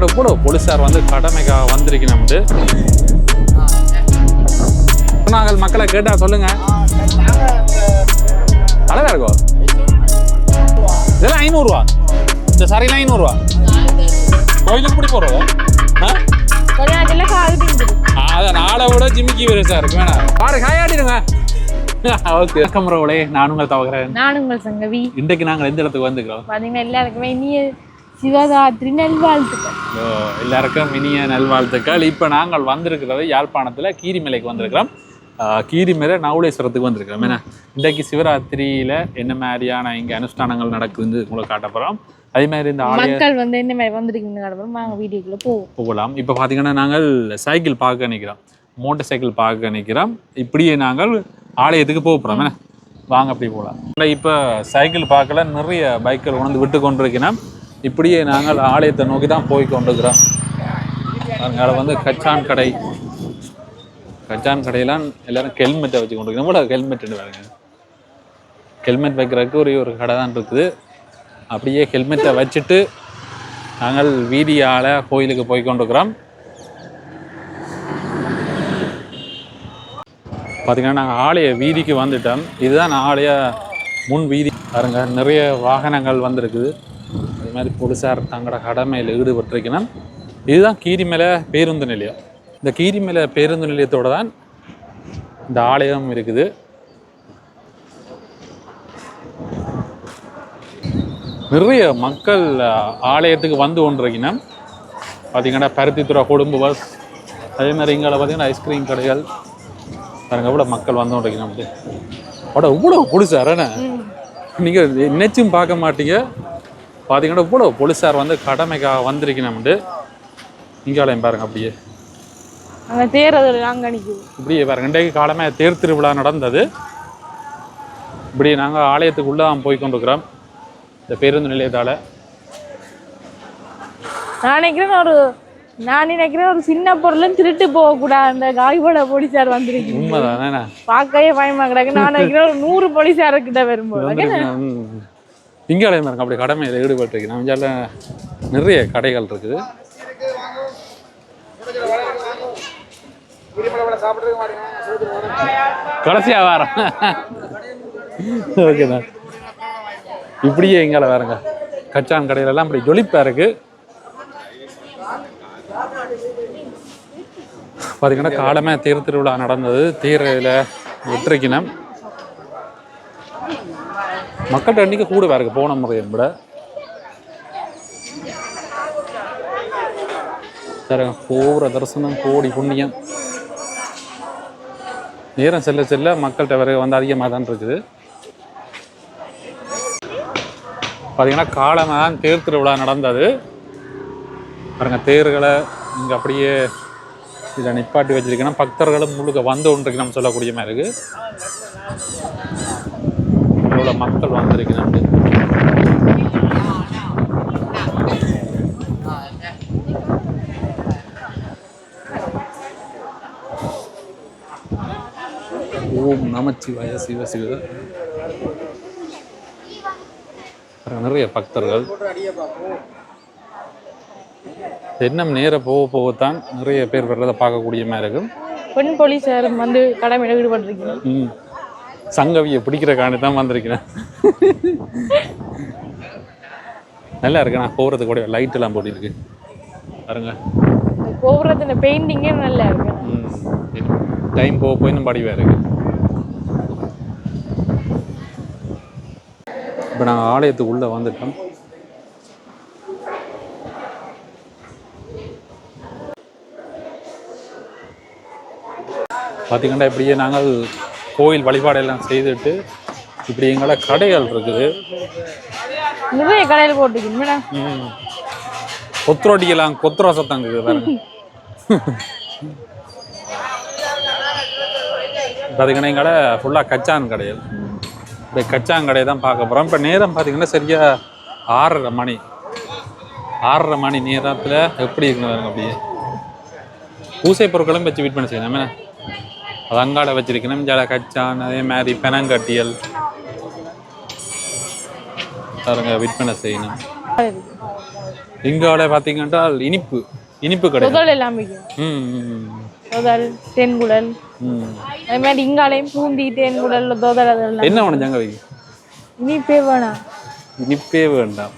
பார்த்தீங்கன்னா கூட போலீஸார் வந்து கடமைக்காக வந்திருக்கணும்ட்டு நாங்கள் மக்களை கேட்டா சொல்லுங்க. அழகா இருக்கும் இதெல்லாம் ஐநூறுரூவா இந்த சரிலாம் ஐநூறுரூவா கோயிலுக்கு பிடி போடுறதா? அதான் நாளை விட ஜிமிக்கி பெருசா இருக்கு வேணா. பாரு காயாடிடுங்க ஓகே கமரவளே நான் உங்களை தவகிறேன் நான் உங்கள் சங்கவி. இன்றைக்கு நாங்கள் எந்த இடத்துக்கு வந்துக்கிறோம் பார்த்தீங்கன்னா எல்லாருக்குமே இனிய சிவராத்திரி நல்வாழ்த்துக்கள். எல்லாருக்கும் இனிய நல்வாழ்த்துக்கள். இப்போ நாங்கள் வந்திருக்கிறது யாழ்ப்பாணத்தில் கீரிமலைக்கு வந்திருக்கிறோம். கீரிமலை நவுலேஸ்வரத்துக்கு வந்திருக்கிறோம். ஏன்னா இன்றைக்கு சிவராத்திரியில் என்ன மாதிரியான இங்கே அனுஷ்டானங்கள் நடக்குதுன்னு உங்களுக்கு காட்ட போகிறோம் அதே மாதிரி இந்த மக்கள் வந்து என்ன மாதிரி வந்திருக்கீங்க வாங்க வீடியோக்குள்ள போவோம். போகலாம். இப்போ பார்த்தீங்கன்னா நாங்கள் சைக்கிள் பார்க்க நிற்கிறோம். மோட்டார் சைக்கிள் பார்க்க நிற்கிறோம். இப்படியே நாங்கள் ஆலயத்துக்கு போக போகிறோம் என்ன? வாங்க அப்படி போகலாம். இப்போ சைக்கிள் பார்க்கல. நிறைய பைக்கில் உணர்ந்து விட்டு கொண்டிருக்கிறோம். இப்படியே நாங்கள் ஆலயத்தை நோக்கி தான் போய் கொண்டுக்கிறோம் அதனால வந்து கச்சான் கடை. கச்சான் கடையெல்லாம் எல்லாரும் ஹெல்மெட்டை வச்சு கொண்டு கூட ஹெல்மெட்னு பாருங்க. ஹெல்மெட் வைக்கிறதுக்கு ஒரே ஒரு கடை தான் இருக்குது. அப்படியே ஹெல்மெட்டை வச்சுட்டு நாங்கள் வீதியால் கோயிலுக்கு போய் கொண்டுக்கிறோம் பார்த்திங்கன்னா நாங்கள் ஆலய வீதிக்கு வந்துட்டோம். இதுதான் ஆலய முன் வீதி. பாருங்க நிறைய வாகனங்கள் வந்திருக்குது. மாதிரி போலீஸார் தங்களோட கடமையில் ஈடுபட்டிருக்கணும் இதுதான் கீரிமலை பேருந்து நிலையம். இந்த கீரிமலை பேருந்து நிலையத்தோட தான் இந்த ஆலயம் இருக்குது. நிறைய மக்கள் ஆலயத்துக்கு வந்து கொண்டிருக்கணும் பார்த்தீங்கன்னா பருத்தித்துறை குடும்ப பஸ் அதே மாதிரி இங்கே பார்த்தீங்கன்னா ஐஸ்கிரீம் கடைகள். பாருங்க எவ்வளோ மக்கள் வந்து கொண்டிருக்கணும் அப்படி அட இவ்வளோ என்ன நீங்கள் நினைச்சும் பார்க்க மாட்டீங்க. பார்த்தீங்கன்னா இவ்வளோ போலீஸார் வந்து கடமைக்காக வந்திருக்கணும்ட்டு இங்காலயம் பாருங்க அப்படியே. அங்கே தேர்தல் நிற்குது இப்படியே பாருங்க. இன்றைக்கு காலமே தேர் திருவிழா நடந்தது. இப்படி நாங்கள் ஆலயத்துக்குள்ளே தான் போய் கொண்டிருக்கிறோம். இந்த பேருந்து நிலையத்தால். நான் நினைக்கிறேன் ஒரு நான் நினைக்கிறேன் ஒரு சின்ன பொருளும் திருட்டு போகக்கூடாது. அந்த காய்போட போலீஸார் வந்திருக்கீங்க. உண்மைதானே? பார்க்கவே பயமா கிடக்கு. நான் நினைக்கிறேன் ஒரு நூறு போலீஸார் கிட்ட வரும்போது. இங்காலயம் பாருங்க அப்படி கடமையில் ஈடுபட்டுருக்கு நம்ம இந்தியாவில் நிறைய கடைகள் இருக்குது. கடைசியா வாரம். ஓகேண்ணா இப்படியே எங்கால வேறுங்க கச்சான் கடையிலலாம் இப்படி ஜொலிப்பாக இருக்கு. பார்த்தீங்கன்னா காலமே தேர் திருவிழா நடந்தது. தீரையில் வெற்றிக்கினம் மக்கள்கிட்ட எண்ணிக்கை கூட இருக்கு. போன முறையை விட. சரிங்க போகிற தரிசனம் கோடி புண்ணியம். நேரம் செல்ல செல்ல மக்கள்கிட்ட விறகு வந்து அதிகமாக தான் இருக்குது. பார்த்தீங்கன்னா காலமாக தான் தேர் திருவிழா நடந்தது. பாருங்க தேர்களை இங்கே அப்படியே இதை நிப்பாட்டி வச்சுருக்கேன்னா பக்தர்களும் முழுக்க வந்து ஒன்றைக்கு நம்ம சொல்லக்கூடிய மாதிரி இருக்குது எவ்வளோ மக்கள் வந்திருக்கணும் ஓம் நமச்சிவாய சிவ சிவ. நிறைய பக்தர்கள். இன்னும் நேர போக போகத்தான் நிறைய பேர் வர்றதை பார்க்கக்கூடிய மாதிரி இருக்கும். பெண் போலீஸார் வந்து கடமையில ஈடுபட்டிருக்கீங்க. சங்கவியை பிடிக்கிற காணி தான் வந்திருக்கிறேன். நல்லா இருக்கு நான் போகிறதுக்கு கூட லைட் எல்லாம் போட்டிருக்கு. பாருங்க. இந்த கோபுரத்துல பெயிண்டிங்கே நல்லா இருக்கு. டைம் போக போய் நம்ம படிவாக இருக்கு. இப்போ நாங்கள் ஆலயத்துக்கு உள்ளே வந்துட்டோம். பார்த்தீங்கன்னா இப்படியே நாங்கள் கோயில் வழிபாடெல்லாம் செய்துட்டு இப்படி எங்களோட கடைகள் இருக்குது. நிறைய கடையில் போட்டிருக்கீங்க மேடம் ம். கொத்துரோட்டிக்கலாம் கொத்துரோ சத்தம் இருக்குது பார்த்தீங்கன்னா எங்களை ஃபுல்லாக கச்சான் கடைகள். இந்த கச்சான் கடையை தான் பார்க்க போகிறோம் இப்போ நேரம் பார்த்தீங்கன்னா சரியா ஆறரை மணி. ஆறரை மணி நேரத்தில் எப்படி இருக்குன்னு பாருங்க அப்படியே. பூசை பொருட்களும் வச்சு விற்பனை செய்யணும் என்ன அது அங்காட வச்சிருக்கணும். ஜல கச்சான் அதே மாதிரி பெனங்கட்டியல். பாருங்க விற்பனை செய்யணும். இங்கால பார்த்தீங்கன்னா இனிப்பு. இனிப்பு கடை எல்லாம் தென்குடல். ம். அது மாதிரி இங்காலையும் பூந்தி தேன்குடல் தோதல் அதெல்லாம். என்ன வேணும் ஜங்க வை இனிப்பே வேணாம். இனிப்பே வேண்டாம்.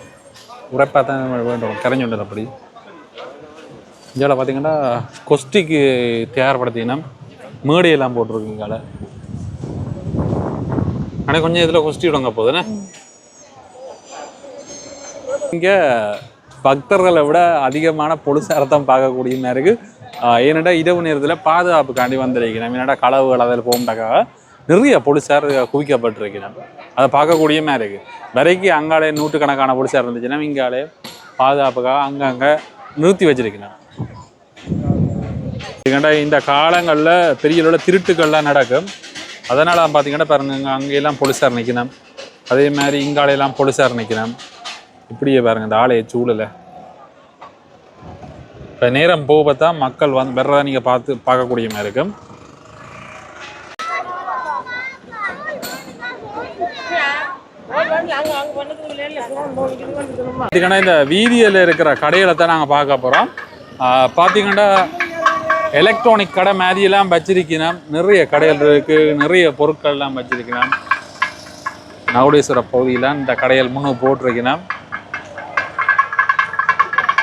உரைப்பாக தான் வேண்டும். கரைஞ்சுண்டது அப்படி. இதில் பார்த்தீங்கன்னா கொஸ்டிக்கு தயார்படுத்தினா மேடையெல்லாம் போட்டிருக்கு இங்கால ஆனால் கொஞ்சம் இதில் கொஸ்டி விடுங்க போதுண்ணே இங்கே பக்தர்களை விட அதிகமான பொழுசாரத்தான் பார்க்கக்கூடிய மாதிரி இருக்கு. ஏன்னாடா இரவு நேரத்தில் பாதுகாப்புக்காண்டி வந்திருக்கிறேன். என்னடா களவுகள் அதில் போகும்டாக்காக நிறைய போலீஸார் குவிக்கப்பட்டிருக்கிறேன் அதை பார்க்கக்கூடிய மாதிரி இருக்கு. வரைக்கும் அங்காலே நூற்றுக்கணக்கான போலீஸார் இருந்துச்சுன்னா இங்காலே பாதுகாப்புக்காக அங்கங்கே நிறுத்தி வச்சிருக்கிறேன் பார்த்தீங்கன்னா இந்த காலங்களில் பெரிய அளவில் திருட்டுக்கள்லாம் நடக்கும். அதனால் பார்த்தீங்கன்னா பாருங்க அங்கேயெல்லாம் போலீஸார் நிற்கணும் அதே மாதிரி இங்காலையெல்லாம் போலீஸார் நிற்கணும் இப்படியே பாருங்க இந்த ஆலையை சூழலை. இப்போ நேரம் போக பார்த்தா மக்கள் வந்து வர்றதா நீங்கள் பார்த்து பார்க்கக்கூடிய மாதிரி இருக்கும். பார்த்தீங்கன்னா இந்த வீதியில் இருக்கிற கடைகளை தான் நாங்கள் பார்க்க போகிறோம் பார்த்தீங்கன்னா எலக்ட்ரானிக் கடை மாதிரியெல்லாம் வச்சிருக்கணும் நிறைய கடைகள் இருக்குது நிறைய பொருட்கள்லாம் வச்சிருக்கணும் நவடேஸ்வர பகுதியில் இந்த கடைகள் முன்னு போட்டிருக்கணும்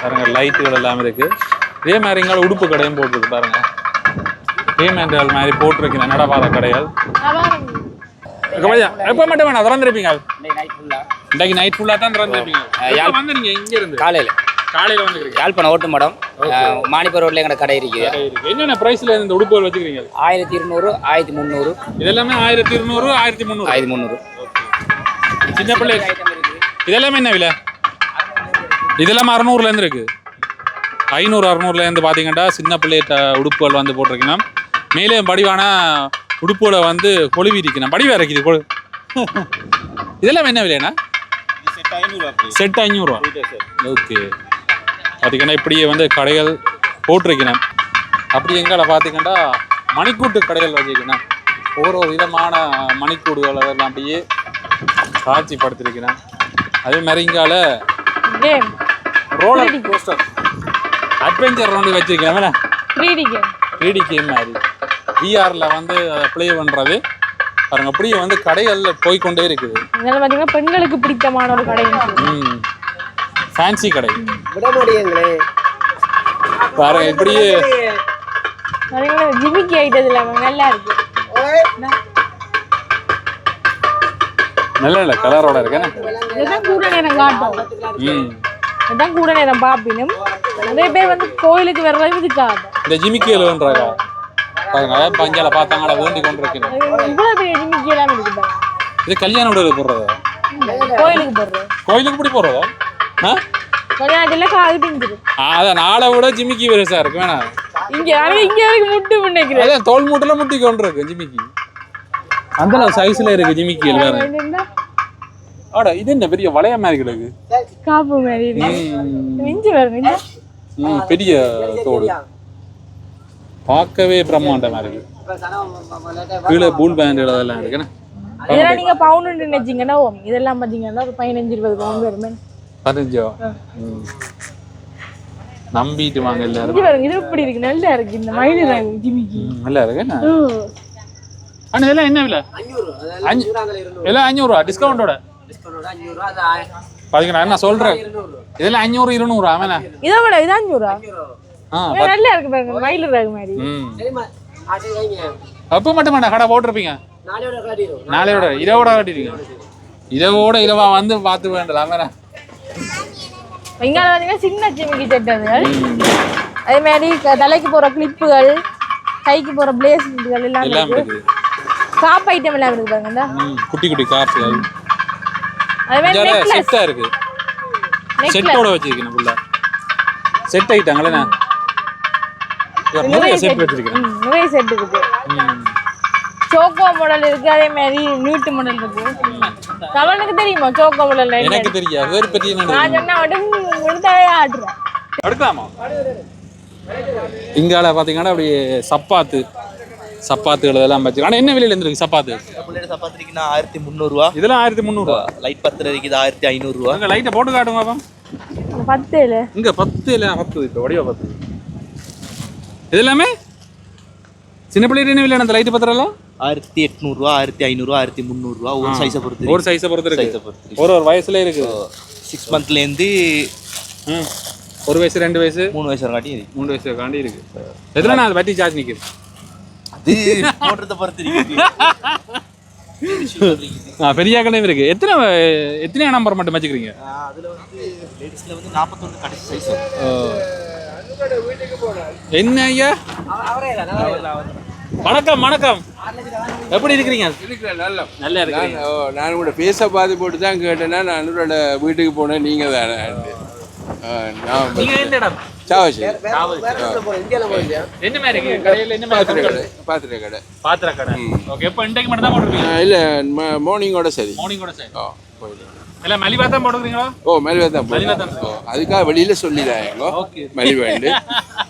பாருங்க லைட்டுகள் எல்லாம் இருக்குது இதே மாதிரி இங்கே உடுப்பு கடையும் போட்டிருக்கு பாருங்க. பேமெண்ட்கள் மாதிரி போட்டிருக்கணும் நடவாத கடைகள். எப்போ மட்டும் வேணாம் திறந்துருப்பீங்க. இன்றைக்கு நைட் ஃபுல்லாக தான் திறந்துருப்பீங்க. எப்போ வந்துறீங்க இங்க இருந்து. காலையில். காலையில் வந்துருக்கீங்க யாழ்ப்பாணம் ஓட்டு மடம் மாணிப்பர் ரோட்ல எங்கட கடை இருக்குது கடை இருக்கு. என்னென்ன பிரைஸ்ல இந்த உடுப்புகள் வச்சுக்கிறீங்க? ஆயிரத்தி இருநூறு ஆயிரத்தி முந்நூறு. இதெல்லாமே ஆயிரத்தி இருநூறு ஆயிரத்தி முந்நூறு? ஆயிரத்தி முந்நூறு. சின்ன பிள்ளை இதெல்லாமே என்ன விலை? இதெல்லாம் அறநூறுல இருந்து இருக்கு. ஐநூறு அறநூறுல இருந்து பாத்தீங்கன்னா சின்ன பிள்ளை உடுப்புகள் வந்து போட்டிருக்கணும். மேலே படிவான உடுப்புகளை வந்து கொழுவி இருக்கணும் படிவா இருக்குது கொழு. இதெல்லாம் என்ன விலைண்ணா? செட் ஐநூறுரூவா ஓகே பார்த்தீங்கன்னா இப்படியே வந்து கடைகள் போட்டிருக்கணும் அப்படி எங்களை பார்த்தீங்கன்னா மணிக்கூட்டு கடைகள் வச்சுக்கணும் ஒவ்வொரு விதமான மணிக்கூடுகள் அதெல்லாம் அப்படியே காட்சிப்படுத்திருக்கிறேன் அதே மாதிரி இங்கால ரோலர் கோஸ்டர் அட்வென்ச்சர் ரவுண்டு வச்சிருக்கேன் three D game three D game மாதிரி விஆரில் வந்து ப்ளே பண்ணுறது பாருங்க அப்படியே வந்து கடைகளில் போய்க்கொண்டே இருக்குது. இதெல்லாம் பார்த்தீங்கன்னா பெண்களுக்கு பிடித்தமான ஒரு கடை ம். ஃபேன்சி கடை. விட முடியுங்களே பாருங்க இப்படியே ஜிமிக்கி ஐட்டது இல்லாமல் நல்லா இருக்கு. நல்ல நல்ல கலரோட இருக்கேன். இதுதான் கூட நேரம் காட்டும். இதுதான் கூட நேரம் பார்ப்பினும் நிறைய பேர் வந்து கோயிலுக்கு வர்றது இது காட்டும். இந்த ஜிமிக்கியல்ன்றாங்க பாருங்க பஞ்சால பார்த்தாங்களா வேண்டி கொண்டு இருக்கணும் இவ்வளோ பெரிய ஜிமிக்கி எல்லாம் இருக்கு இது கல்யாண உடல் போடுறதா? கோயிலுக்கு போடுறது. கோயிலுக்கு இப்படி போடுறதா? நேரத்தில் காது பிஞ்சிரு ஆ, அதான் நாளை விட ஜிமிக்கி பெருசா இருக்கு வேணா. இங்க இங்க வரைக்கும் முட்டு பண்ணிக்கிறேன் அதான் தோல் மூட்டில முட்டி கொண்டு இருக்கு ஜிமிக்கி. அந்த சைஸ்ல இருக்கு ஜிமிக்கியல் வேற ஆடா இது என்ன பெரிய வளைய மாதிரி கிடக்கு? காப்பு மாதிரி. மிஞ்சி வருங்க ம், பெரிய தோடு. பார்க்கவே பிரம்மாண்டமா இருக்கு. கீழே பூல் பேண்ட் அதெல்லாம் இருக்குண்ணே இதெல்லாம் நீங்க பவுண்டு நினைச்சீங்கன்னா இதெல்லாம் பாத்தீங்கன்னா ஒரு பதினஞ்சு இருபது பவுன் வருமே. பதினஞ்சோ. நம்பிட்டு வாங்க எல்லாரும். வருங்க இது இப்படி இருக்கு? நல்லா இருக்கு இந்த மயில் ஜிமிக்கி. நல்லா இருக்கு என்ன? அண்ணா இதெல்லாம் என்ன விலை? அஞ்சு எல்லாம் அஞ்சூறுவா டிஸ்கவுண்டோட? பாத்தீங்கன்னா நான் சொல்றேன். இதெல்லாம் அஞ்சூறு இருநூறு ஆமாண்ணா இதை விட இது அஞ்சூறா நல்லா இருக்கு பாருங்க மயில் ரகம் மாதிரி. அப்போ மட்டும் வேண்டாம் கடை போட்டிருப்பீங்க? நாளையோட இரவோட காட்டிடுங்க இரவோட இரவா வந்து பார்த்து வேண்டலாம் வேற இங்க பாத்தீங்கன்னா சின்ன ஜிமிக்கி செட்டதுகள் அதே மாதிரி தலைக்கு போற கிளிப்புகள் கைக்கு போற பிளேஸ்மெண்ட்கள் எல்லாம் எல்லாம் இருக்கு. இருக்குது. காப் ஐட்டம் எல்லாம் இருக்கு பாருங்க குட்டி குட்டி காப்புகள் அதே மாதிரி நெக்லஸ் செட்டா இருக்கு. நெக்லஸ் செட்டோட வச்சிருக்கேன் ஃபுல்லா செட் ஆயிட்டாங்களே நான். நிறைய செட் வச்சிருக்கேன் நிறைய செட் இருக்கு ம். சோக்கோ மாடல் இருக்கு அதே மாதிரி நியூட்டு மாடல் இருக்கு. கவனுக்கு தெரியுமா? சோக்கோ மாடல் எனக்கு தெரியாது. வேறு பற்றி என்ன நான் சொன்னா மட்டும் விழுந்தாவே ஆடுறேன் எடுக்கலாமா இங்கால பார்த்தீங்கன்னா அப்படி சப்பாத்து சப்பாத்துகள் இதெல்லாம் வச்சிருக்கேன் ஆனால் என்ன விலையில இருந்திருக்கு சப்பாத்து? புல்லட் சப்பாத்திரிக்குன்னா ஆயிரத்தி முந்நூறுரூவா இதெல்லாம் ஆயிரத்தி முந்நூறுவா? லைட் பத்து இருக்குது ஆயிரத்தி ஐநூறுரூவா அங்கே லைட்டை போட்டு காட்டுங்க பாப்பா பத்து இல்ல இங்க பத்து இல்ல பத்து இப்போ வடிவா பத்து இது எல்லாமே? சின்ன பிள்ளைகிட்ட என்ன இல்லை அந்த லைட்டு பத்திரம் ஆயிரத்தி எட்நூறுவா ஆயிரத்தி ஐநூறுவா ஆயிரத்தி முந்நூறுவா ஒரு சைஸை பொறுத்து ஒரு சைஸை பொறுத்து சைஸை இருக்கு பொறுத்து ஒரு ஒரு வயசுல இருக்கு. சிக்ஸ் மந்த்லேருந்து. ஒரு வயசு ரெண்டு வயசு? மூணு வயசு வரைக்கும் இருக்கு. மூணு வயசு காண்டி இருக்கு. எத்தனை நான் பேட்டரி சார்ஜ் நிக்குது? அது போடுறத பொறுத்து பெரிய கடையும் இருக்கு. எத்தனை எத்தனை நம்பர் மட்டும் வச்சுக்கிறீங்க? அதில் வந்து லேடிஸில் வந்து நாற்பத்தொன்று கடைசி சைஸ் என்ன ஐயா? வணக்கம் வணக்கம். எப்படி இருக்கிறீங்க? நல்லா. நல்லா இருக்கிறீங்க. நான் ஓ, நான் கூட பேச பார்த்து போட்டு தான் கேட்டேன்னா நான் அனுரோட வீட்டுக்கு போனேன் நீங்க தான் மார்னிங்கோட சரி. மார்னிங் கூட சரி இல்லை மலிவா தான் போட்டுக்கிறீங்களா? ஓ மலிவா தான் மலிவா தான். அதுக்காக வெளியில் சொல்லிதான் எங்கோ. மலிவாண்டு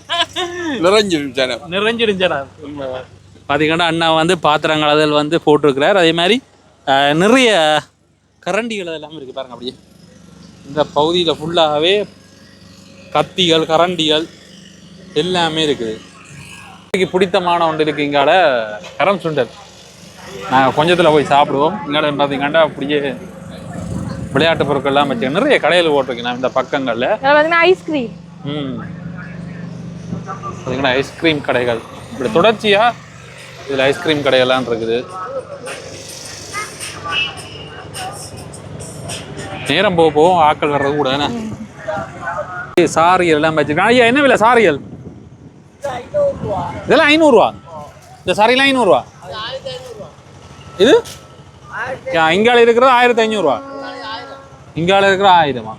நிறைஞ்சிடும் ஜனம். நிறைஞ்சிருஞ்சடா பார்த்தீங்கன்னா அண்ணா வந்து பாத்திரங்கள் அதில் வந்து போட்டிருக்கிறார். அதே மாதிரி நிறைய கரண்டிகள் எல்லாம் இருக்குது பாருங்க அப்படியே. இந்த பகுதியில் ஃபுல்லாகவே கத்திகள் கரண்டிகள் எல்லாமே இருக்குது. எனக்கு பிடித்தமான ஒன்று இருக்குது இங்கால கரம் சுண்டல். நாங்கள் கொஞ்சத்தில் போய் சாப்பிடுவோம். இங்கால பார்த்தீங்கன்னா அப்படியே விளையாட்டு பொருட்கள்லாம் வச்சு நிறைய கடையில் போட்டிருக்கேன் இந்த பக்கங்களில். ஐஸ்கிரீம் ம். பார்த்திங்கன்னா ஐஸ்கிரீம் கடைகள். இப்படி தொடர்ச்சியாக இதில் ஐஸ்கிரீம் கடைகள்லாம் இருக்குது. நேரம் போக போகும் ஆட்கள் வர்றது கூட என்ன? சாரியல் எல்லாம் வச்சுருக்கேன் ஐயா என்ன விலை சாரியல்? இதெல்லாம் ஐநூறுரூவா இந்த சாரியெல்லாம் ஐநூறுரூவா இது? யா, இங்கால இருக்கிறது ஆயிரத்தி ஐநூறுரூவா இங்கால இருக்கிற ஆயிரமா?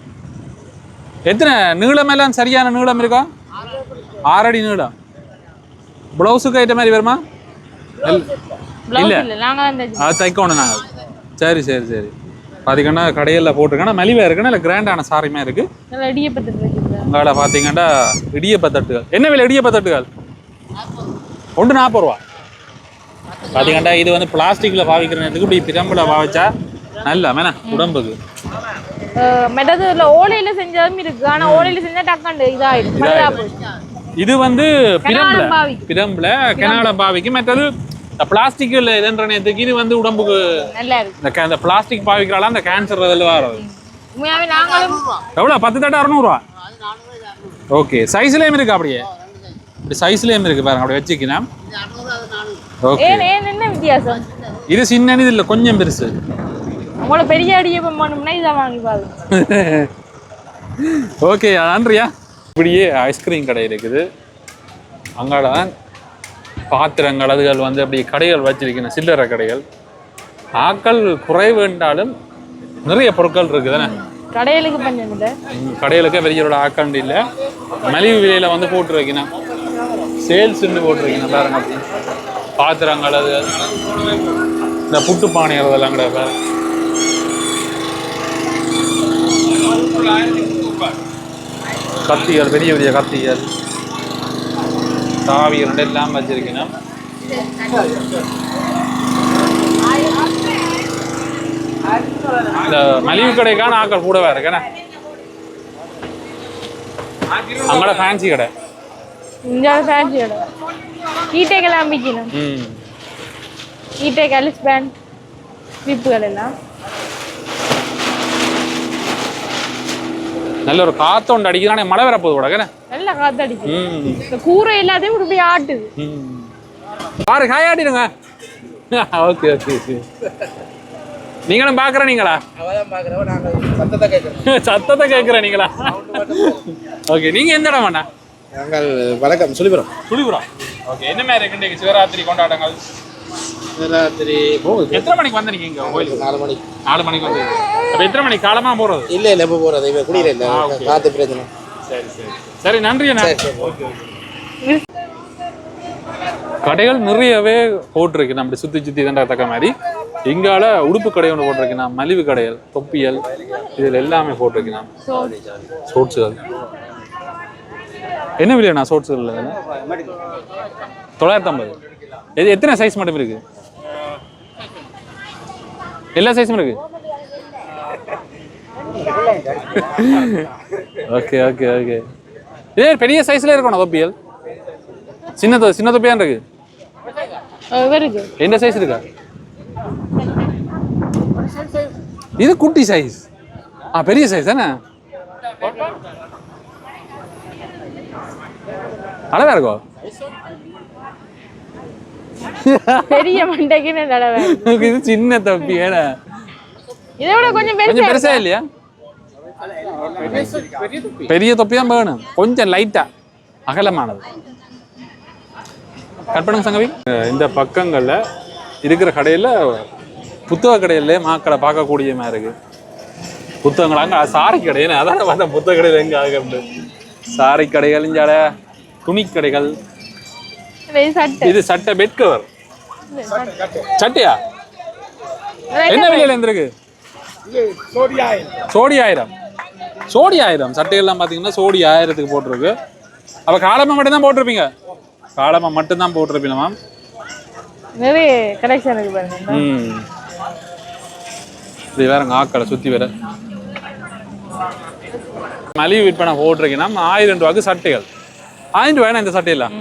எத்தனை நீளம் எல்லாம் சரியான நீளம் இருக்கா? ஆறடி நீளம் ப்ளவுஸுக்கு ஐட்ட மாதிரி வருமா? இல்ல. தைக்கணும் நாங்கள் சரி சரி சரி. பார்த்தீங்கன்னா கடையில் போட்டிருக்கேன்னா மலிவாக இருக்குன்னா இல்லை கிராண்டான சாரியுமே இருக்குது நல்லா இடியப்பட்டு வச்சுருக்கேன் உங்களை பார்த்தீங்கன்னா இடியப்ப தட்டுகள் என்ன விலை இடியப்ப தட்டுகள் ஒன்று நாற்பது ரூபா. பார்த்தீங்கன்னா இது வந்து பிளாஸ்டிக்கில் பாவிக்கிற நேரத்துக்கு இப்படி பிரம்பில் பாவிச்சா நல்லா மேன உடம்புக்கு. மெட்டது ஓலையில் செஞ்சதும் இருக்கு. ஆனால் ஓலையில் செஞ்சால் டக்காண்டு இதாகிடும் இது வந்து பிரம்புல. பிரம்புல கெனால பாவிக்கு. மற்றது பிளாஸ்டிக்கில் இதுன்ற நேரத்துக்கு இது வந்து உடம்புக்கு நல்லா இருக்கு. இந்த இந்த பிளாஸ்டிக் பாவிக்கிறால அந்த கேன்சர் இதில் உண்மையாகவே நாங்களும் எவ்வளோ? பத்து தட்டு அறநூறுவா? ஓகே. சைஸ்லேயும் இருக்கு அப்படியே. இப்படி சைஸ்லேயும் இருக்கு பாருங்க. அப்படி வச்சுக்கலாம் ஓகே. என்ன வித்தியாசம்? இது சின்னது இது இல்லை கொஞ்சம் பெருசு. உங்களை பெரிய அடியப்பம் பண்ணணும்னா இதை வாங்கி பாருங்க. ஓகே நன்றியா இப்படியே ஐஸ்கிரீம் கடை இருக்குது. அங்கால தான் பாத்திரங்கள் அதுகள் வந்து அப்படி கடைகள் வச்சிருக்கணும் சில்லறை கடைகள். ஆக்கள் குறைவு என்றாலும் நிறைய பொருட்கள் இருக்குதானே? கடையிலுக்கு பஞ்சம் இல்லை. கடைகளுக்கு பெரிய ஆக்காண்டு இல்லை. மலிவு விலையில வந்து போட்டு வைக்கணும் சேல்ஸ்ன்னு போட்டு வைக்கணும் பாருங்க. பாத்திரங்கள் அது இந்த புட்டு பானைகள் அதெல்லாம் கூட பாருங்க. கத்திகள் பெரிய பெரிய கத்திகள் தாவிகள் எல்லாம் வச்சிருக்கணும். இந்த மலிவு கடைக்கான ஆக்கள் கூடவே இருக்கேண்ணே அங்கட ஃபேன்சி கடை. இங்கே ஃபேன்சி கடை. ஈட்டைக்கெல்லாம் விற்கணும் ம். ஈட்டை கலிஸ் பேண்ட் கிளிப்புகள் எல்லாம். நல்ல ஒரு காத்தோண்டு அடிக்கிறானே மழை வரப்போகுது கூட என்ன நல்லா காத்தடிக்கும் ம். இந்த கூரை எல்லாத்தையும் இப்படி ஆட்டுது. ம். பாரு காயாட்டிடுங்க ஓகே ஓகே ஓகே. நீங்களும் பார்க்குற நீங்களா? சத்தத்தை கேட்குற நீங்களா? ஓகே நீங்க எந்த இடம் வேணா நாங்கள் வணக்கம் சொல்லிபுரம் துளிபுரம் ஓகே என்ன மாதிரி இருக்கு இன்னைக்கு சிவராத்திரி கொண்டாட்டங்கள்? ராத்திரி எத்தனை மணிக்கு வந்தீங்க இங்க கோயிலுக்கு? நாலு மணிக்கு. நாலு மணிக்கு வந்து. அப்போ எத்தனை மணிக்கு? காலமா போறது? இல்லை இல்லை எப்போ போகிறது இப்போ குடியில இல்லை. காற்று பிரச்சனை. சரி சரி. சரி நன்றி கடைகள் நிறையவே போட்டிருக்கு. நம்ம சுத்தி சுத்தி தக்க மாதிரி. இங்கால உடுப்பு கடை ஒன்று போட்டிருக்கு நான் மலிவு கடைகள் தொப்பியல் இதில் எல்லாமே போட்டிருக்கு நான் சோட்ஸுகள் என்ன விலையா சோட்ஸுகள் தொள்ளாயிரத்தி ஐம்பது. இது எத்தனை சைஸ் மட்டும் இருக்கு? எல்லா சைஸும் இருக்கு? ஓகே ஓகே ஓகே இதே பெரிய சைஸ்ல இருக்கணும் தொப்பியல். சின்ன சின்ன தொப்பியா இருக்கு? என்ன சைஸ் இருக்கா. இது குட்டி சைஸ் ஆ பெரிய சைஸ் தானே? அழகா இருக்கும் பெரிய மண்டைக்குன்னு தடவை இது சின்ன தொப்பி ஏடா? இதை விட கொஞ்சம் கொஞ்சம் பெருசா பெருசா இல்லையா? பெரிய தொப்பி தான் வேணும் கொஞ்சம் லைட்டா அகலமானது. பண்ணுங்க சங்கவி. இந்த பக்கங்கள்ல இருக்கிற கடையில புத்தக கடையில மாக்களை பார்க்கக்கூடிய மாதிரி இருக்கு. புத்தகங்கள் அங்க சாரி கடையில அதான் பார்த்தேன் புத்தக கடையில எங்க ஆகிறது. சாரி கடைகள் இஞ்சால துணி கடைகள். இது சட்டை. இது சட்டை பெட் கவர் சட்டையா? என்ன விலையில இருந்திருக்கு? சோடி ஆயிரம். சோடி ஆயிரம். சட்டையெல்லாம் பார்த்தீங்கன்னா சோடி ஆயிரத்துக்கு போட்டிருக்கு. அப்போ காலமாக மட்டும்தான் போட்டிருப்பீங்க? காலமாக மட்டும்தான் போட்டிருப்பீங்க மேம் நிறைய கலெக்ஷன் இருக்கு பாருங்க ம். இது வேற ஆக்களை சுற்றி வேற. மலிவு விற்பனை போட்டிருக்கீங்கன்னா ஆயிரம் ரூபாய்க்கு சட்டைகள். ஆயிரம் ரூபாய் இந்த சட்டையெல்லாம்?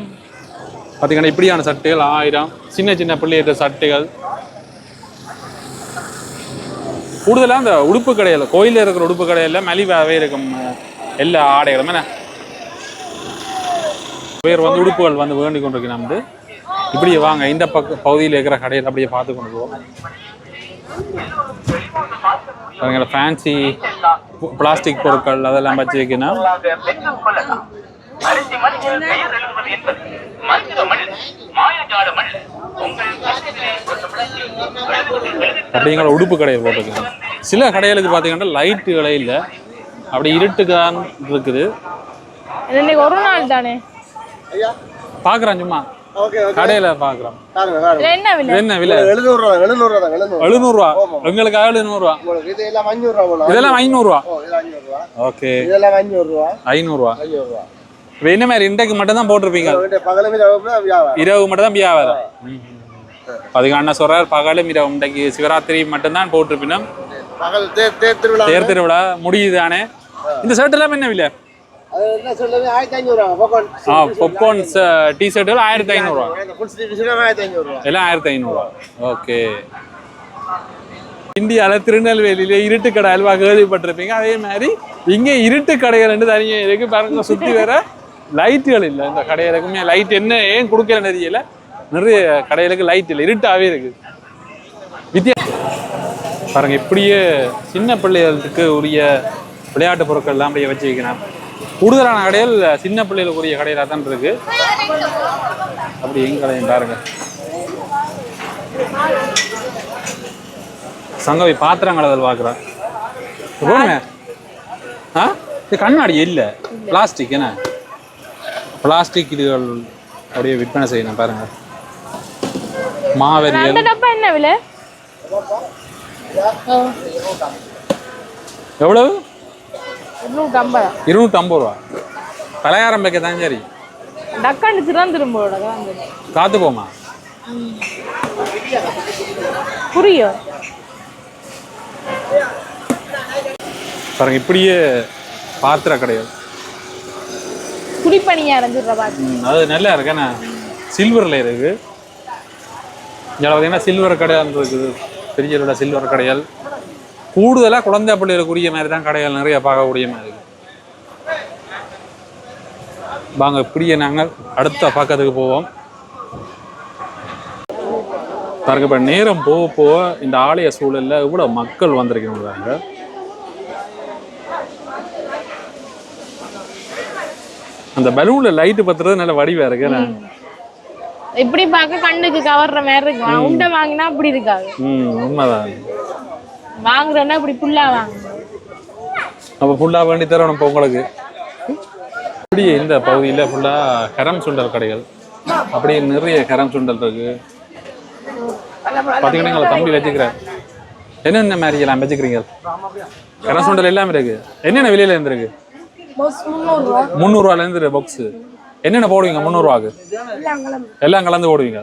பார்த்தீங்கன்னா இப்படியான சட்டைகள் ஆயிரம் சின்ன சின்ன பிள்ளையிட்ட சட்டைகள். கூடுதலாக அந்த உடுப்பு கடையில் கோயிலில் இருக்கிற உடுப்பு கடையில் மலிவாகவே இருக்கும் எல்லா ஆடைகளும். என்ன? பேர் வந்து உடுப்புகள் வந்து வேண்டி கொண்டிருக்கு வந்து இப்படியே வாங்க இந்த பக்க பகுதியில் இருக்கிற கடையில் அப்படியே பார்த்து கொண்டு போவோம். பாருங்க ஃபேன்சி பிளாஸ்டிக் பொருட்கள் அதெல்லாம் வச்சு வைக்கணும். அப்படிங்கிற உடுப்பு கடையில் போட்டிருக்கேன் சில கடைகளுக்கு பார்த்தீங்கன்னா லைட்டுகளே இல்லை. அப்படி இருட்டுதான் இருக்குது. இது இன்னைக்கு ஒரு நாள் தானே? பார்க்குறேன் சும்மா. கடையில் பார்க்குறோம் இது என்ன விலை? இது தான் எழுநூறு எங்களுக்காக இது எல்லாம் அஞ்சூறுவா போல. இதெல்லாம் இது அஞ்சூறுவா ஓகே. இதெல்லாம் இப்போ என்ன மாதிரி இன்றைக்கு மட்டும் தான் போட்டிருப்பீங்க இரவு மட்டும் தான் வியாபாரம் அதுக்கு அண்ணா சொல்றார் பகலும் இரவு இன்றைக்கு சிவராத்திரி மட்டும்தான் போட்டிருப்பினும். தேர் தேர் திருவிழா தேர் திருவிழா முடியுதானே இந்த ஷர்ட் எல்லாம் என்ன விலை? பொப்கார்ன் டி ஷர்ட்டுகள் ஆயிரத்தி ஐநூறுரூவா எல்லாம் ஆயிரத்தி ஐநூறுரூவா ஓகே. இந்தியாவில் திருநெல்வேலியில இருட்டு கடை அல்வா கேள்விப்பட்டிருப்பீங்க. அதே மாதிரி இங்கே இருட்டு கடைகள் ரெண்டு தனியாக இருக்கு. பாருங்க சுற்றி வேற லைட்டுகள் இல்லை. இந்த கடையிலக்குமே லைட் என்ன ஏன் கொடுக்கல தெரியல. நிறைய கடைகளுக்கு லைட் இல்லை இருட்டாவே இருக்கு வித்தியா பாருங்க இப்படியே சின்ன பிள்ளைகளுக்கு உரிய விளையாட்டு பொருட்கள்லாம் அப்படியே வச்சு கூடுதலான கடையில் சின்ன பிள்ளைகளுக்கு உரிய கடையில தான் இருக்கு. அப்படி எங்க கடையும் பாருங்க. சங்கவி பாத்திரம் கலதல் பார்க்குறேன் போடுங்க ஆ? இது கண்ணாடி இல்லை. பிளாஸ்டிக் என்ன? பிளாஸ்டிக் இதுகள் அப்படியே விற்பனை செய்யணும் பாருங்க. மாவரியல் அந்த டப்பா என்ன விலை? எவ்வளவு? எட்நூற்றி ஐம்பதா இருநூற்றி ஐம்பது ரூபா. பலகாரம் வைக்க தான் சரி. டக்காண்டு சிறந்துரும்போட வந்து. காத்து போமா புரியும். பாருங்க இப்படியே பாத்திர கடைகள் குடிப்பணியா அரைஞ்சிடுற அது நல்லா இருக்கேண்ணா சில்வரில் இருக்கு. இதில் பார்த்தீங்கன்னா சில்வர் கடை இருக்குது. பெரிய சில்வர் கடைகள். கூடுதலாக குழந்தை பிள்ளைகளுக்குரிய மாதிரி தான் கடைகள் நிறைய பார்க்கக்கூடிய மாதிரி இருக்குது வாங்க இப்படியே நாங்கள் அடுத்த பக்கத்துக்கு போவோம். பாருங்க இப்போ நேரம் போக போக இந்த ஆலய சூழலில் இவ்வளோ மக்கள் வந்திருக்கிறாங்க. அந்த பலூன்ல லைட்டு பத்துறது நல்ல வடிவா இருக்கு? இப்படி பார்க்க கண்ணுக்கு கவர்ற மாதிரி இருக்கும். ஆனா உண்டை வாங்கினா அப்படி இருக்காது. ம் உண்மைதான். வாங்குறேன்னா இப்படி ஃபுல்லா வாங்க. அப்போ ஃபுல்லாக வேண்டி தரணும் இப்போ உங்களுக்கு. அப்படியே இந்த பகுதியில் ஃபுல்லாக கரம் சுண்டல் கடைகள். அப்படியே நிறைய கரம் சுண்டல் இருக்கு. பார்த்தீங்கன்னா தம்பி வச்சுக்கிறார். என்னென்ன மாதிரி எல்லாம் வச்சுக்கிறீங்க? கரம் சுண்டல் எல்லாமே இருக்கு. என்னென்ன விலையில இருந்திருக்கு? முந்நூறுவால இருந்து பாக்ஸ் என்னென்ன போடுவீங்க முந்நூறுவாக்கு? எல்லாம் கலந்து போடுவீங்க.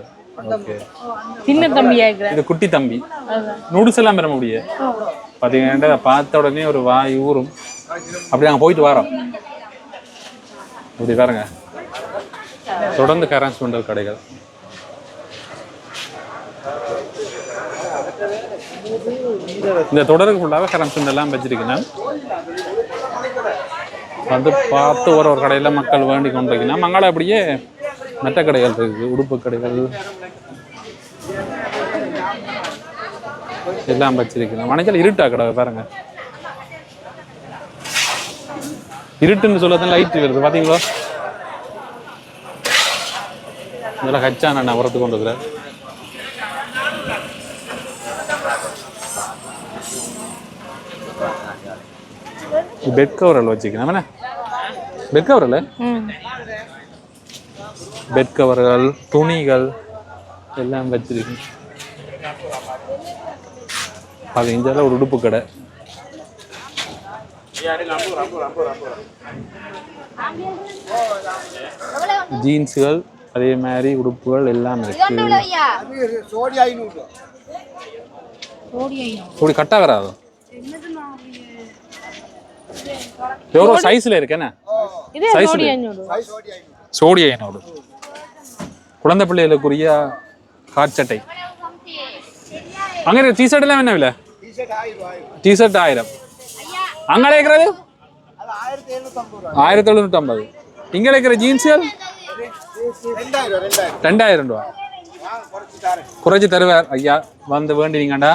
சின்ன தம்பியா இது குட்டி தம்பி. நூடுல்ஸ் எல்லாம் பெற முடியும் பார்த்தீங்கன்னா பார்த்த உடனே ஒரு வாய் ஊறும். அப்படி நாங்கள் போயிட்டு வரோம். இப்படி பாருங்க. தொடர்ந்து கரன்ஸ் சுண்டல் கடைகள். இந்த தொடருக்கு ஃபுல்லாக கரன்ஸ் சுண்டல்லாம் வச்சிருக்கேன். வந்து பார்த்து ஒரு ஒரு கடையில் மக்கள் வேண்டி கொண்டிருக்கணும் மங்கள அப்படியே மெத்த கடைகள் இருக்குது உடுப்பு கடைகள். எல்லாம் வச்சிருக்கணும் மனைச்சல் இருட்டா கடை பாருங்க. இருட்டுன்னு சொல்லதான் லைட் வருது பாத்தீங்களா? இதெல்லாம் கச்சா நான் உரத்து கொண்டு இருக்கிறேன் பெட் கவர் வச்சுக்கணும் என்ன பெட் கவரல் ம் பெட் கவர்கள் துணிகள் எல்லாம் வச்சிருக்கு அது இந்தியாவில் ஒரு உடுப்பு கடை ஜீன்ஸுகள் அதே மாதிரி உடுப்புகள் எல்லாம் இருக்கு சோடி ஐநூறு இப்படி கட்டா வராது எவ்வளோ சைஸ்ல இருக்கு என்ன? இதே சோடி ஐநூறு. சோடி ஐநூறு. குழந்தை பிள்ளைகளுக்குரிய காட்சட்டை அங்க இருக்க டிஷர்ட் எல்லாம் என்ன விலை? டிஷர்ட் ஆயிரம் அங்க இருக்கிறது அது ஆயிரத்தி எழுநூத்தி ஐம்பது இங்க இருக்கிற ஜீன்ஸுகள் ரெண்டாயிரம் ரூபா. குறைச்சி தருவார். ஐயா வந்து வேண்டினீங்கடா.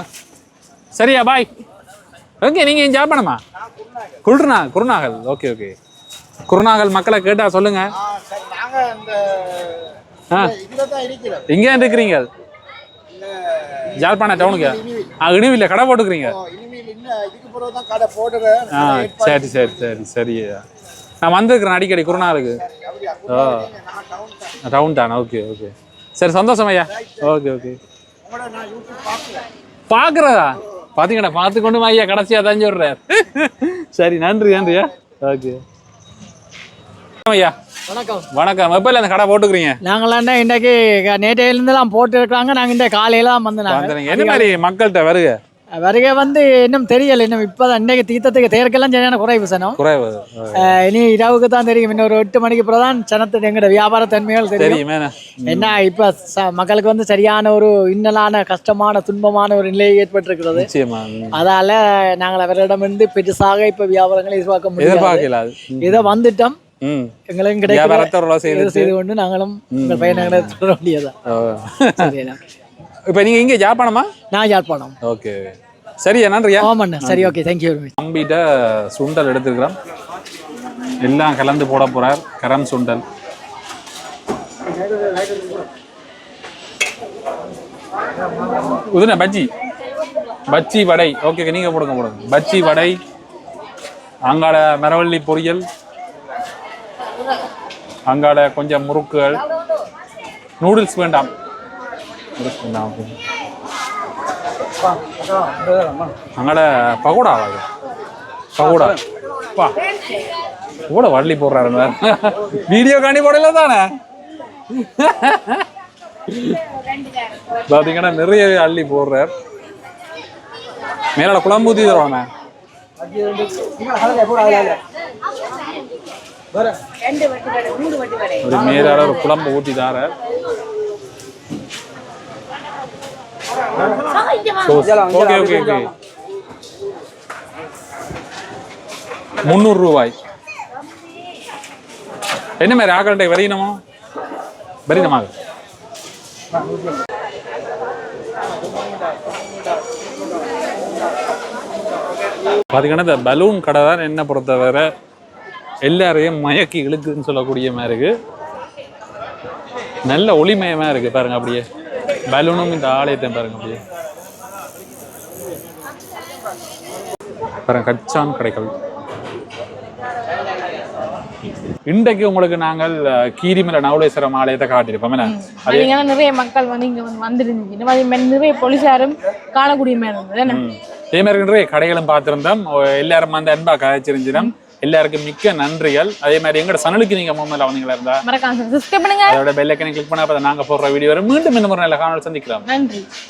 சரியா பாய் ஓகே நீங்க இங்க ஜாப்பணமா குருநா குருநாகல். ஓகே ஓகே குருநாகல் மக்களை கேட்டா சொல்லுங்க. ஆ எங்க இருக்கிறீங்க. ஜாழ்ப்பாண டவுனுக்கு ஆ இனிவில்ல கடை போட்டுக்கிறீங்க. ஆ சரி சரி சரி சரி நான் வந்திருக்கிறேன் அடிக்கடி குருநாளுக்கு. ஓ டவுன் தான். ஓகே ஓகே சரி சந்தோஷம் ஐயா. ஓகே ஓகே பார்க்குறதா? பார்த்தீங்கடா பார்த்து கொண்டு ஐயா கடைசியாக தான் சொல்கிறார் சரி நன்றி நன்றியா ஓகே. ஐயா வணக்கம். வணக்கம். எப்போ இந்த கடை போட்டுக்கிறீங்க? நாங்களாண்டா இன்னைக்கு நேற்றையிலேருந்துலாம் போட்டு இருக்கிறாங்க நாங்கள் இந்த காலையில தான் வந்து. என்ன மாதிரி மக்கள்கிட்ட வருக? வருகை வந்து இன்னும் தெரியல இன்னும் இப்போதான் இன்னைக்கு தீர்த்தத்துக்கு தேர்க்கெல்லாம் சரியான குறைவு சனம். குறைவு. இனி இரவுக்கு தான் தெரியும் இன்னொரு எட்டு மணிக்கு அப்புறம் தான் சனத்து எங்களோட வியாபார தன்மைகள் தெரியும். என்ன இப்போ மக்களுக்கு வந்து சரியான ஒரு இன்னலான கஷ்டமான துன்பமான ஒரு நிலை ஏற்பட்டிருக்கிறது. அதால நாங்கள் அவரிடமிருந்து பெருசாக இப்போ வியாபாரங்களை எதிர்பார்க்க முடியாது. இதை வந்துட்டோம். ம். எங்களுக்கு கிடைக்கிற செய்து கொண்டு நாங்களும் பையனை தொடர சரிண்ணா இப்போ நீங்கள் இங்கே ஜாப்பானமா நான் யாழ்ப்பாணம் ஓகே சரியா நன்றியா? ஆமாண்ணா சரி ஓகே தேங்க்யூ வெரி மச் தம்பிகிட்ட சுண்டல் எடுத்துருக்கிறோம். எல்லாம் கலந்து போட போறார் கரம் சுண்டல். உதுன பஜ்ஜி. பஜ்ஜி வடை. ஓகே நீங்க போடுங்க போடுங்க. பஜ்ஜி வடை அங்காட மரவள்ளி பொரியல் அங்காட கொஞ்சம் முறுக்குகள் நூடுல்ஸ் வேண்டாம். அது பகோடா பா. கூட வள்ளி போடுறாருங்க வீடியோ காணி போடல தானே? பாத்தீங்கன்னா நிறைய அள்ளி போடுறார். மேலால குழம்பு ஊத்தி தருவாங்க. ஒரு மேலால ஒரு குழம்பு ஊத்தி தார ஓகே ஓகே ஓகே முந்நூறு ரூபாய். என்ன மாதிரி ஆக்கள்கிட்ட வரையணுமோ வரையணுமா பார்த்தீங்கன்னா இந்த பலூன் கடை தான் என்ன பொறுத்தவரை எல்லாரையும் மயக்கி இழுக்குன்னு சொல்லக்கூடிய மாதிரி இருக்கு. நல்ல ஒளிமயமா இருக்கு பாருங்க அப்படியே. பலூனும் இந்த ஆலயத்தையும் பாருங்க அப்படியே. பாருங்க கச்சான் கடைகள். இன்றைக்கு உங்களுக்கு நாங்கள் கீரிமலை நவலேஸ்வரம் ஆலயத்தை காட்டியிருப்போம் என்ன? நிறைய மக்கள் வந்து இங்க வந்து வந்துருந்துச்சு இந்த மாதிரி மெ- நிறைய போலீஸாரும் காணக்கூடிய மாதிரி இருந்தது மாதிரி நிறைய கடைகளும் பார்த்திருந்தோம். எல்லாரும் வந்து அன்பா கதைச்சிருந்தோம் எல்லாருக்கும் மிக்க நன்றிகள். அதே மாதிரி எங்களோட சனலுக்கு நீங்க முதல்ல வந்தீங்களா இருந்தா மறக்காம சப்ஸ்கிரைப் பண்ணுங்க. அதோட பெல் ஐக்கனை கிளிக் பண்ணா அப்ப நாங்க போடுற வீடியோ மீண்டும் இந்த ஒரு நல்ல காணொலி சந்திக்கலாம் நன்றி.